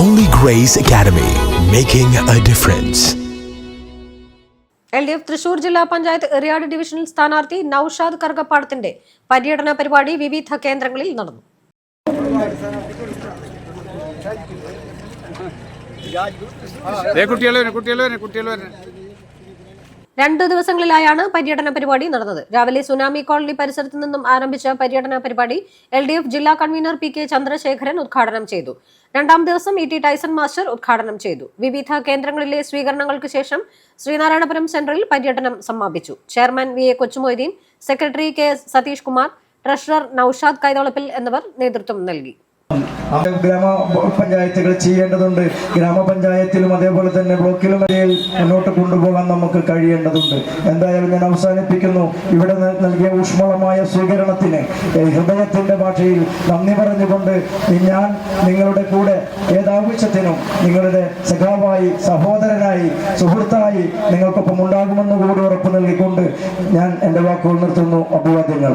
Holy Grace Academy, making a difference. L D F Thrissur ജില്ലാ പഞ്ചായത്ത് എറിയാട് ഡിവിഷനിൽ സ്ഥാനാർത്ഥി നൌഷാദ് കർഗപ്പാടത്തിന്റെ പര്യടന പരിപാടി വിവിധ കേന്ദ്രങ്ങളിൽ നടന്നു കുട്ടികളെ കുട്ടികളെ വരെ രണ്ട് ദിവസങ്ങളിലായാണ് പര്യടന പരിപാടി നടന്നത്. രാവിലെ സുനാമി കോളനി പരിസരത്ത് നിന്നും ആരംഭിച്ച പര്യടന പരിപാടി എൽ ഡി എഫ് ജില്ലാ കൺവീനർ പി കെ ചന്ദ്രശേഖരൻ ഉദ്ഘാടനം ചെയ്തു. രണ്ടാം ദിവസം ഇ ടി ടൈസൺ മാസ്റ്റർ ഉദ്ഘാടനം ചെയ്തു. വിവിധ കേന്ദ്രങ്ങളിലെ സ്വീകരണങ്ങൾക്ക് ശേഷം ശ്രീനാരായണപുരം സെന്ററിൽ പര്യടനം സമാപിച്ചു. Chairman V A Kochumoideen secretary K Satheesh Kumar treasurer Noushad Kaitholappil എന്നിവർ നേതൃത്വം നൽകി. അത് ഗ്രാമപഞ്ചായത്തുകൾ ചെയ്യേണ്ടതുണ്ട്. ഗ്രാമപഞ്ചായത്തിലും അതേപോലെ തന്നെ ബ്ലോക്കിലും ഇടയിൽ മുന്നോട്ട് കൊണ്ടുപോകാൻ നമുക്ക് കഴിയേണ്ടതുണ്ട്. എന്തായാലും ഞാൻ അവസാനിപ്പിക്കുന്നു. ഇവിടെ നൽകിയ ഊഷ്മളമായ സ്വീകരണത്തിന് ഹൃദയത്തിന്റെ ഭാഷയിൽ നന്ദി പറഞ്ഞുകൊണ്ട് ഞാൻ നിങ്ങളുടെ കൂടെ ഏതാവശ്യത്തിനും നിങ്ങളുടെ സഖാവായി സഹോദരനായി സുഹൃത്തായി നിങ്ങൾക്കൊപ്പം ഉണ്ടാകുമെന്ന് കൂടി ഉറപ്പ് നൽകിക്കൊണ്ട് ഞാൻ എന്റെ വാക്കുകൾ നിർത്തുന്നു. അഭിവാദ്യങ്ങൾ.